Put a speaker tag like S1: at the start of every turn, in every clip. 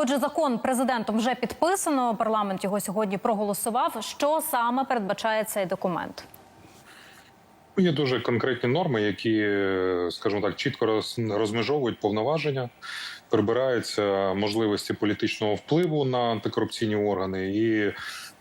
S1: Отже, закон президентом вже підписано. Парламент його сьогодні проголосував. Що саме передбачає цей документ?
S2: Є дуже конкретні норми, які, скажімо так, чітко роз- розмежовують повноваження, прибираються можливості політичного впливу на антикорупційні органи і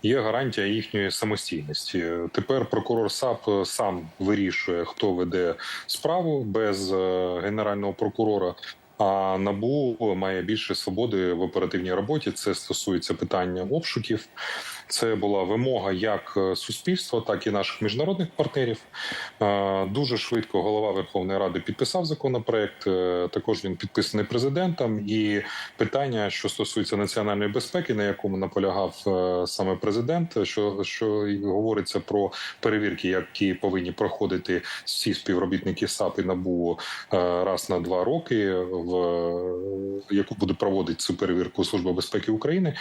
S2: є гарантія їхньої самостійності. Тепер прокурор САП сам вирішує, хто веде справу без е, генерального прокурора. А набу має більше свободи в оперативній роботі. Це стосується питання обшуків. Це була вимога як е, суспільства, так і наших міжнародних партнерів. Е, Дуже швидко голова Верховної Ради підписав законопроект. е, Також він підписаний президентом. І питання, що стосується національної безпеки, на якому наполягав саме президент, що, що говориться про перевірки, які повинні проходити всі співробітники САП і НАБУ раз на два роки, в яку буде проводити цю перевірку Служба безпеки України.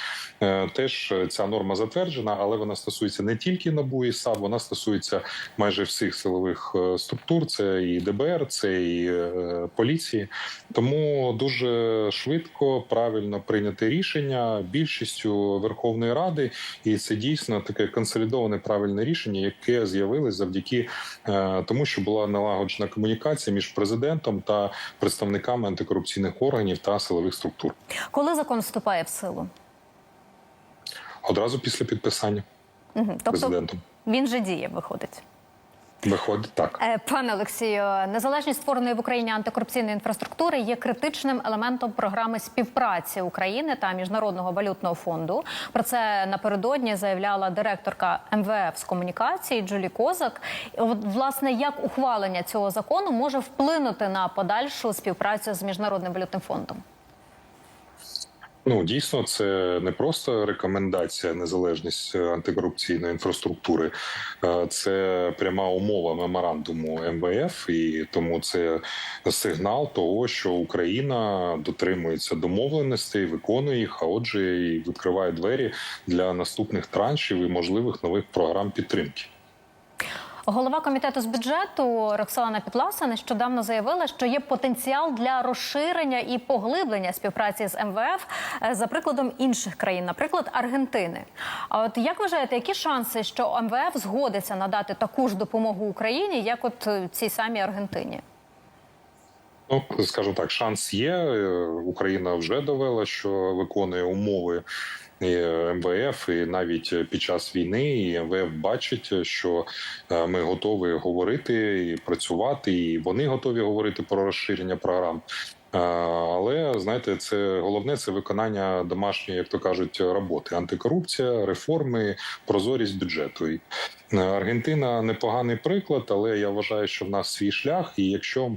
S2: Теж ця норма затверджена, але вона стосується не тільки НАБУ і САП, вона стосується майже всіх силових е, структур. Це і ДБР, це і е, поліції. Тому дуже швидко, правильно прийняте рішення більшістю Верховної Ради, і це дійсно таке консолідоване правильне рішення, яке з'явилось завдяки е, тому, що була налагоджена комунікація між президентом та представниками антикорупційних органів та силових структур
S1: Коли закон вступає в силу?
S2: Одразу після підписання
S1: Угу. Тобто
S2: президентом.
S1: він же діє, виходить.
S2: Виходить так.
S1: Е, Пане Олексію, незалежність створеної в Україні антикорупційної інфраструктури є критичним елементом програми співпраці України та міжнародного валютного фонду. Про це напередодні заявляла директорка МВФ з комунікації Джулі Козак. Власне як ухвалення цього закону може вплинути на подальшу співпрацю з міжнародним валютним фондом?
S2: Ну дійсно, це не просто рекомендація незалежність антикорупційної інфраструктури, е, це пряма умова меморандуму МВФ, і тому це сигнал того, що Україна дотримується домовленостей, виконує їх, а отже, і відкриває двері для наступних траншів і можливих нових програм підтримки.
S1: Голова комітету з бюджету Роксолана Підласа нещодавно заявила, що є потенціал для розширення і поглиблення співпраці з МВФ е, за прикладом інших країн, наприклад, Аргентини. А от як вважаєте, які шанси, що МВФ згодиться надати таку ж допомогу Україні, як от е, цій самій Аргентині?
S2: Ну, скажімо так, шанс є. Е, Україна вже довела, що виконує умови і МВФ, і навіть під час війни і МВФ бачить, що е, ми готові говорити і працювати, і вони готові говорити про розширення програм. Е, Але знаєте, це головне це виконання домашньої, як то кажуть, роботи: антикорупція, реформи, прозорість бюджету. Е, Аргентина непоганий приклад, але я вважаю, що в нас свій шлях. І якщо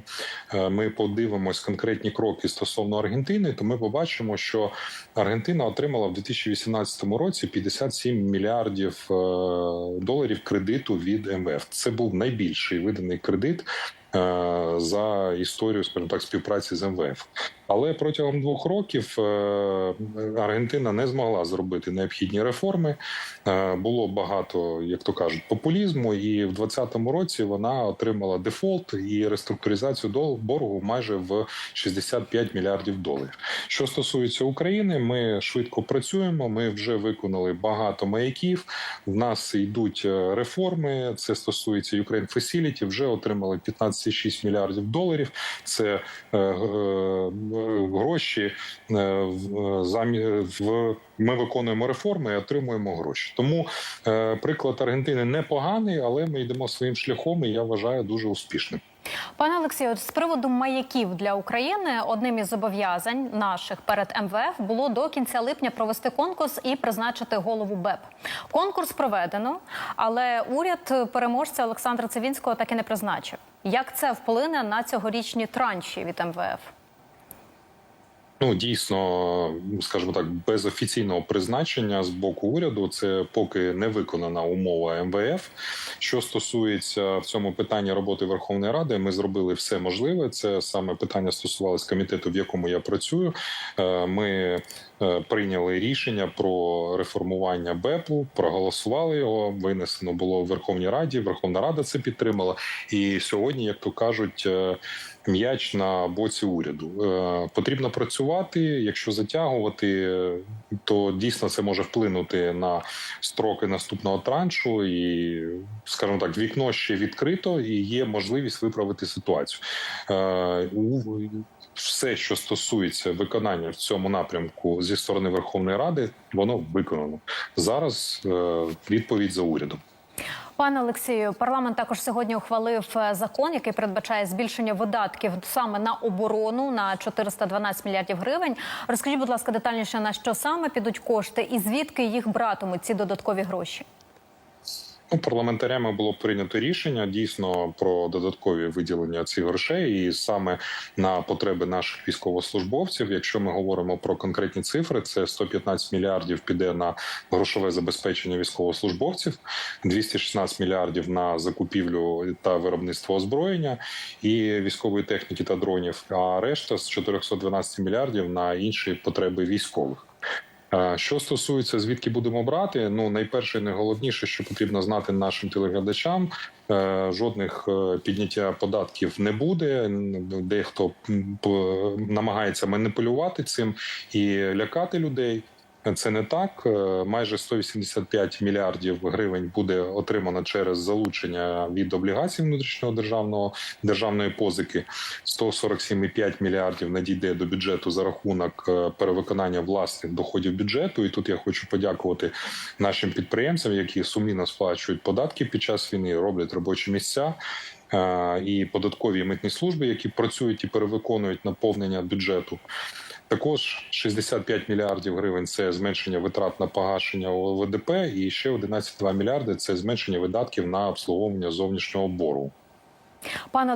S2: е, ми подивимось конкретні кроки стосовно Аргентини, то ми побачимо, що Аргентина отримала в 2018 році 57 мільярдів доларів кредиту від МВФ. Це був найбільший виданий кредит за історію, скажімо так, співпраці з МВФ. Але протягом двох років е, Аргентина не змогла зробити необхідні реформи. Е, Було багато, як то кажуть, популізму, і в 2020 році вона отримала дефолт і реструктуризацію боргу майже в 65 мільярдів доларів. Що стосується України, ми швидко працюємо. Ми вже виконали багато маяків. В нас йдуть е, реформи. Це стосується Ukraine Facility, Вже отримали 15,6 мільярдів доларів. Це гроші е, замі в. Ми виконуємо реформи і отримуємо гроші. Тому е, приклад Аргентини непоганий, але ми йдемо своїм шляхом, і я вважаю дуже успішним.
S1: Пане Олексію, з приводу маяків для України одним із зобов'язань наших перед МВФ було до кінця липня провести конкурс і призначити голову БЕП. Конкурс проведено, але уряд переможця Олександра Цивінського так і не призначив. Як це вплине на цьогорічні транші від МВФ?
S2: Ну дійсно, скажімо так, без офіційного призначення з боку уряду це поки не виконана умова МВФ. Що стосується в цьому питанні роботи Верховної Ради, ми зробили все можливе. Це саме питання стосувалось комітету, в якому я працюю. Е, Ми е, прийняли рішення про реформування БЕПу, проголосували його. Винесено було в Верховній Раді. Верховна Рада це підтримала. І сьогодні, як то кажуть, е, м'яч на боці уряду. Потрібно працювати. Працювати. Якщо затягувати, то дійсно це може вплинути на строки наступного траншу, і скажімо так, вікно ще відкрито і є можливість виправити ситуацію. Е, Все, що стосується виконання в цьому напрямку зі сторони Верховної Ради, воно виконано зараз. е, Відповідь за урядом.
S1: Пане Олексію, парламент також сьогодні ухвалив е, закон, який передбачає збільшення видатків саме на оборону на 412 мільярдів гривень. Розкажіть, будь ласка, детальніше на що саме підуть кошти і звідки їх братимуть ці додаткові гроші?
S2: Ну, парламентарями було прийнято рішення дійсно про додаткові виділення цих грошей, і саме на потреби наших військовослужбовців. Якщо ми говоримо про конкретні цифри, це 115 мільярдів піде на грошове забезпечення військовослужбовців, 216 мільярдів на закупівлю та виробництво озброєння і військової техніки та дронів. А решта з 412 мільярдів на інші потреби військових. Що стосується звідки будемо брати, ну найперше, і найголовніше, що потрібно знати нашим телеглядачам, е, жодних е, підняття податків не буде. Дехто намагається маніпулювати цим і лякати людей. Це не так. Е, Майже 185 мільярдів гривень буде отримано через залучення від облігацій внутрішнього державного державної позики. 147,5 мільярдів надійде до бюджету за рахунок е, перевиконання власних доходів бюджету. І тут я хочу подякувати нашим підприємцям, які сумлінно сплачують податки під час війни, роблять робочі місця. е, І податкові і митні служби, які працюють і перевиконують наповнення бюджету. Також 65 мільярдів гривень це зменшення витрат на погашення ОВДП, і ще 11,2 мільярди це зменшення видатків на обслуговування зовнішнього боргу.
S1: Пане